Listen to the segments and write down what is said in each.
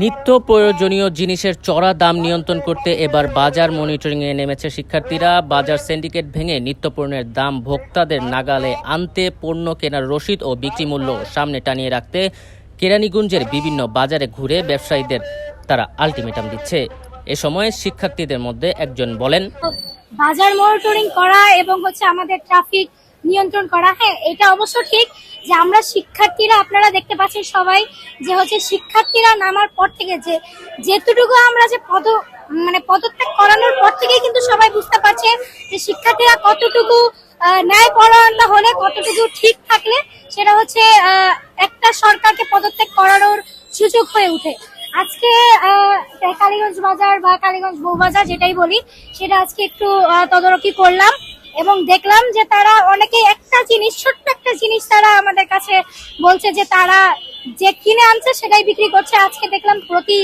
নিত্য প্রয়োজনীয় জিনিসের চড়া দাম নিয়ন্ত্রণ করতে এবার বাজার মনিটরিং মনিটরিংয়ে নেমেছে শিক্ষার্থীরা। বাজার সিন্ডিকেট ভেঙে নিত্যপণ্যের দাম ভোক্তাদের নাগালে আনতে পণ্য কেনার রসিদ ও বিক্রি মূল্য সামনে টানিয়ে রাখতে কেরানীগঞ্জের বিভিন্ন বাজারে ঘুরে ব্যবসায়ীদের তারা আলটিমেটাম দিচ্ছে। এ সময় শিক্ষার্থীদের মধ্যে একজন বলেন, বাজার মনিটরিং করা এবং হচ্ছে আমাদের ট্রাফিক নিয়ন্ত্রণ করা। হ্যাঁ এটা অবশ্য ঠিক যে আমরা শিক্ষার্থীরা, আপনারা দেখতে পাচ্ছেন সবাই যে হচ্ছে শিক্ষার্থীরা নামার পর থেকে যে যেতটুকু আমরা যে পদ মানে পদত্যাগ করানোর পর থেকেই কিন্তু সবাই বুঝতে পারছে যে শিক্ষার্থীরা কতটুকু ন্যায় পরায়ণতা হলে কতটুকু ঠিক থাকলে সেটা হচ্ছে একটা সরকারকে পদত্যাগ করানোর সুযোগ হয়ে ওঠে। আজকে কালীগঞ্জ বাজার বা কালীগঞ্জ বউবাজার যেটাই বলি, সেটা আজকে একটু তদারকি করলাম। এবং দেখলাম যে তারা অনেকে একটা জিনিস ছোট্ট একটা জিনিস তারা আমাদের কাছে বলছে যে তারা যে কিনে আনছে সেটাই বিক্রি করছে। আজকে দেখলাম প্রতি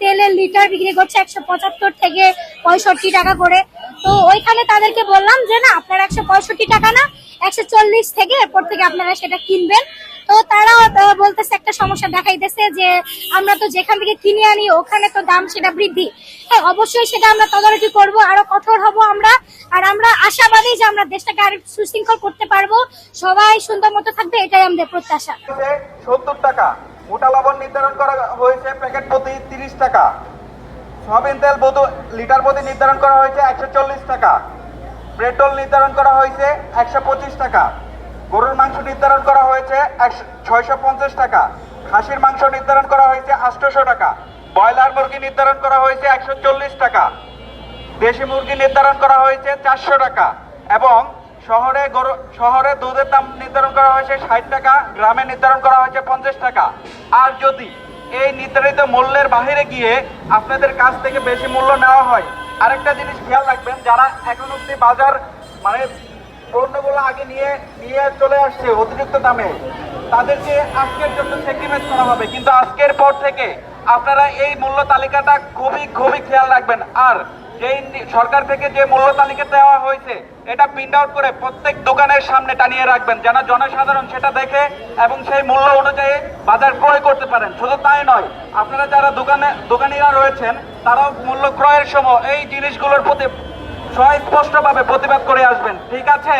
তেলের লিটার বিক্রি করছে একশো পঁচাত্তর থেকে পঁয়ষট্টি টাকা করে। তো ওইখানে তাদেরকে বললাম যে না আপনারা একশো পঁয়ষট্টি টাকা না একশো চল্লিশ থেকে এরপর থেকে আপনারা সেটা কিনবেন। তো আহ, বলতেছে একটা সমস্যা দেখাইতেছে যে আমরা তো যেখান থেকে কিনে আনি ওখানে তো দাম সেটা বৃদ্ধি। হ্যাঁ অবশ্যই সেটা আমরা তদারকি করব আরও কঠোর হব আমরা। আর আমরা আশাবাদী যে আমরা দেশটাকে আরও সুশৃঙ্খল করতে পারব। সবাই সুন্দর মতো থাকবে, এটাই আমাদের প্রত্যাশা। সত্তর টাকা, মোটা লবণ নির্ধারণ করা হয়েছে, প্যাকেট প্রতি তিরিশ টাকা। সয়াবিন তেল বধু লিটার প্রতি নির্ধারণ করা হয়েছে একশো চল্লিশ টাকা। পেট্রোল নির্ধারণ করা হয়েছে একশো পঁচিশ টাকা। গরুর মাংস নির্ধারণ করা হয়েছে ছয়শো পঞ্চাশ টাকা। খাসির মাংস নির্ধারণ করা হয়েছে আটশোশো টাকা। ব্রয়লার মুরগি নির্ধারণ করা হয়েছে একশো চল্লিশ টাকা। দেশি মুরগি নির্ধারণ করা হয়েছে চারশো টাকা এবং শহরে গরু, শহরে দুধের দাম নির্ধারণ করা হয়েছে ষাট টাকা, গ্রামে নির্ধারণ করা হয়েছে পঞ্চাশ টাকা। আর যদি এই নির্ধারিত মূল্যের বাহিরে গিয়ে আপনাদের কাছ থেকে বেশি মূল্য নেওয়া হয়, আরেকটা জিনিস খেয়াল রাখবেন, যারা এখন অব্দি বাজার মানে পণ্যগুলো আগে নিয়ে নিয়ে চলে আসছে অতিরিক্ত দামে, তাদেরকে আজকের জন্য স্যাক্রিফাইস করা হবে। কিন্তু আজকের পর থেকে আপনারা এই মূল্য তালিকাটা খুবই খুবই খেয়াল রাখবেন। আর যেই সরকার থেকে যে মূল্য তালিকা দেওয়া হয়েছে, এটা প্রিন্ট আউট করে প্রত্যেক দোকানের সামনে টানিয়ে রাখবেন, যেন জনসাধারণ সেটা দেখে এবং সেই মূল্য অনুযায়ী বাজার ক্রয় করতে পারেন। শুধু তাই নয়, আপনারা যারা দোকানে, দোকানিরা রয়েছেন, তারাও মূল্য ক্রয়ের সময় এই জিনিসগুলোর প্রতি সুস্পষ্টভাবে প্রতিবাদ করে আসবেন। ঠিক আছে?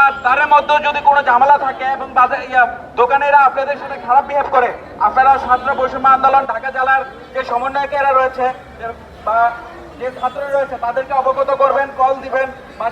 আর তার মধ্যে যদি কোনো ঝামেলা থাকে এবং বাজার দোকানেরা আপনাদের সাথে খারাপ বিহেভ করে, আপনারা ছাত্র বৈষম্য আন্দোলন, ঢাকা জেলার যে সমন্বয়কেরা রয়েছে, বা যে ছাত্র রয়েছে তাদেরকে অবগত করবেন কল দিবেন বা